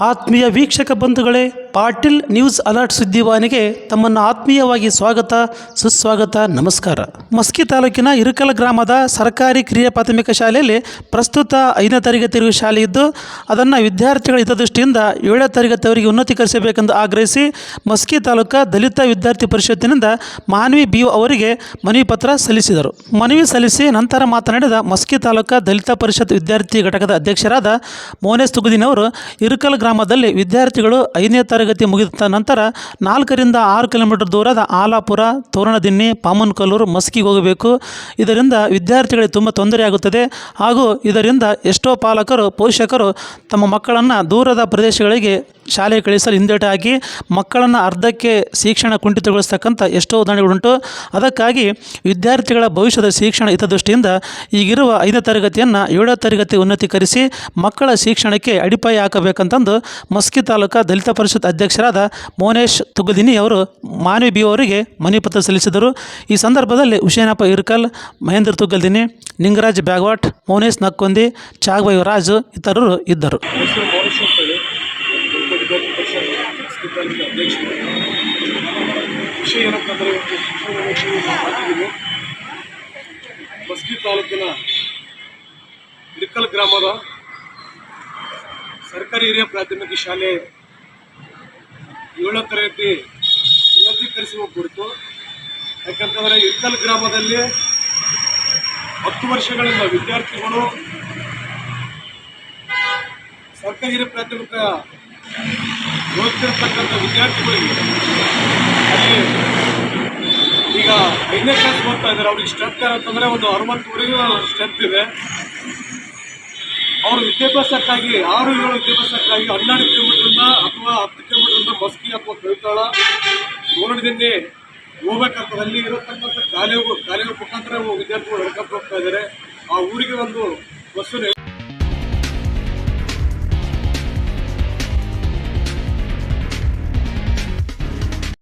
ಆತ್ಮೀಯ ವೀಕ್ಷಕ ಬಂಧುಗಳೇ ಪಾಟೀಲ್ ನ್ಯೂಸ್ ಅಲರ್ಟ್ ಸುದ್ದಿವಾಹಿನಿಗೆ ತಮ್ಮನ್ನು ಆತ್ಮೀಯವಾಗಿ ಸ್ವಾಗತ, ಸುಸ್ವಾಗತ, ನಮಸ್ಕಾರ. ಮಸ್ಕಿ ತಾಲೂಕಿನ ಇರುಕಲ ಗ್ರಾಮದ ಸರ್ಕಾರಿ ಕಿರಿಯ ಪ್ರಾಥಮಿಕ ಶಾಲೆಯಲ್ಲಿ ಪ್ರಸ್ತುತ ಐದನೇ ತರಗತಿ ಶಾಲೆ ಇದ್ದು, ಅದನ್ನು ವಿದ್ಯಾರ್ಥಿಗಳ ಹಿತದೃಷ್ಟಿಯಿಂದ ಏಳನೇ ತರಗತಿಯವರಿಗೆ ಉನ್ನತೀಕರಿಸಬೇಕೆಂದು ಆಗ್ರಹಿಸಿ ಮಸ್ಕಿ ತಾಲೂಕು ದಲಿತ ವಿದ್ಯಾರ್ಥಿ ಪರಿಷತ್ತಿನಿಂದ ಮಾನವಿ ಬಿ ಅವರಿಗೆ ಮನವಿ ಪತ್ರ ಸಲ್ಲಿಸಿದರು. ಮನವಿ ಸಲ್ಲಿಸಿ ನಂತರ ಮಾತನಾಡಿದ ಮಸ್ಕಿ ತಾಲೂಕು ದಲಿತ ಪರಿಷತ್ ವಿದ್ಯಾರ್ಥಿ ಘಟಕದ ಅಧ್ಯಕ್ಷರಾದ ಮೋನೇಶ್ ತುಗುದಿನವರು, ಇರುಕಲ್ ಗ್ರಾಮದಲ್ಲಿ ವಿದ್ಯಾರ್ಥಿಗಳು ಐದನೇ ತರಗತಿ ಮುಗಿದ ನಂತರ ನಾಲ್ಕರಿಂದ ಆರು ಕಿಲೋಮೀಟರ್ ದೂರದ ಆಲಾಪುರ, ತೋರಣದಿನ್ನಿ, ಪಾಮನ್ಕಲ್ಲೂರು ಮಸ್ಕಿಗೆ ಹೋಗಬೇಕು. ಇದರಿಂದ ವಿದ್ಯಾರ್ಥಿಗಳಿಗೆ ತುಂಬ ತೊಂದರೆಯಾಗುತ್ತದೆ ಹಾಗೂ ಇದರಿಂದ ಎಷ್ಟೋ ಪಾಲಕರು, ಪೋಷಕರು ತಮ್ಮ ಮಕ್ಕಳನ್ನು ದೂರದ ಪ್ರದೇಶಗಳಿಗೆ ಶಾಲೆ ಕಳಿಸಲು ಹಿಂದೇಟು ಹಾಕಿ ಮಕ್ಕಳನ್ನು ಅರ್ಧಕ್ಕೆ ಶಿಕ್ಷಣ ಕುಂಠಿತಗೊಳಿಸ್ತಕ್ಕಂಥ ಎಷ್ಟೋ ಉದಾಹರಣೆಗಳುಂಟು. ಅದಕ್ಕಾಗಿ ವಿದ್ಯಾರ್ಥಿಗಳ ಭವಿಷ್ಯದ ಶಿಕ್ಷಣ ಹಿತದೃಷ್ಟಿಯಿಂದ ಈಗಿರುವ ಐದನೇ ತರಗತಿಯನ್ನು ಏಳನೇ ತರಗತಿ ಉನ್ನತೀಕರಿಸಿ ಮಕ್ಕಳ ಶಿಕ್ಷಣಕ್ಕೆ ಅಡಿಪಾಯ ಹಾಕಬೇಕಂತಂದು ಮಸ್ಕಿ ತಾಲೂಕಾ ದಲಿತ ಪರಿಷತ್ ಅಧ್ಯಕ್ಷರಾದ ಮೋನೇಶ್ ತುಗುದಿನಿ ಅವರು ಮಾನವಿ ಬಿ ಅವರಿಗೆ ಮನವಿ ಸಲ್ಲಿಸಿದರು. ಈ ಸಂದರ್ಭದಲ್ಲಿ ಹುಷೇನಪ್ಪ ಇರ್ಕಲ್ ಮಹೇಂದ್ರ ತುಗಲ್ದಿನಿ ನಿಂಗರಾಜ್ ಬ್ಯಾಗ್ವಾಟ್, ಮೋನೇಶ್ ನಕ್ಕೊಂದಿ ಚಾಗ್ಬಾಯ್ ರಾಜ್ ಇತರರು ಇದ್ದರು. ಸರ್ಕಾರಿ ಹಿರಿಯ ಪ್ರಾಥಮಿಕ ಶಾಲೆ ಏಳನೇ ತರಗತಿ ಉನ್ನತೀಕರಿಸುವ ಕುರಿತು, ಯಾಕಂತಂದರೆ ಇತ್ತಲ್ ಗ್ರಾಮದಲ್ಲಿ ಹತ್ತು ವರ್ಷಗಳಿಂದ ವಿದ್ಯಾರ್ಥಿಗಳು ಸರ್ಕಾರಿ ಪ್ರಾಥಮಿಕ ಓದ್ತಿರ್ತಕ್ಕಂಥ ವಿದ್ಯಾರ್ಥಿಗಳಿಗೆ ಅಲ್ಲಿ ಈಗ ಐದನೇ ಕ್ಲಾಸ್ ಓದ್ತಾ ಇದ್ದಾರೆ. ಅವ್ರಿಗೆ ಸ್ಟ್ರೆಂತ್ ಅಂತಂದ್ರೆ ಒಂದು ಅರವತ್ತುವರೆಗೂ ಸ್ಟೆಪ್ ಇದೆ. ಅವ್ರ ವಿದ್ಯಾಭ್ಯಾಸಕ್ಕಾಗಿ ಆರು ಏಳು ವಿದ್ಯಾಭ್ಯಾಸಕ್ಕಾಗಿ ಹನ್ನೆರಡು ಕಿಲೋಮೀಟ್ರಿಂದ ಅಥವಾ ಹತ್ತು ಕಿಲೋಮೀಟ್ರಿಂದ ಮಸ್ಕಿ ಅಥವಾ ಕವಿತಾಳ ಗೋರಡದಿಂದ ಹೋಗ್ಬೇಕಾಗ್ತದೆ ಅಲ್ಲಿ ಇರತಕ್ಕಂಥ ಕಾಲೇಜು ಕಾಲೇಜು ಮುಖಾಂತರ ವಿದ್ಯಾರ್ಥಿಗಳು ಹೋಗ್ತಾ ಇದ್ದಾರೆ. ಆ ಊರಿಗೆ ಒಂದು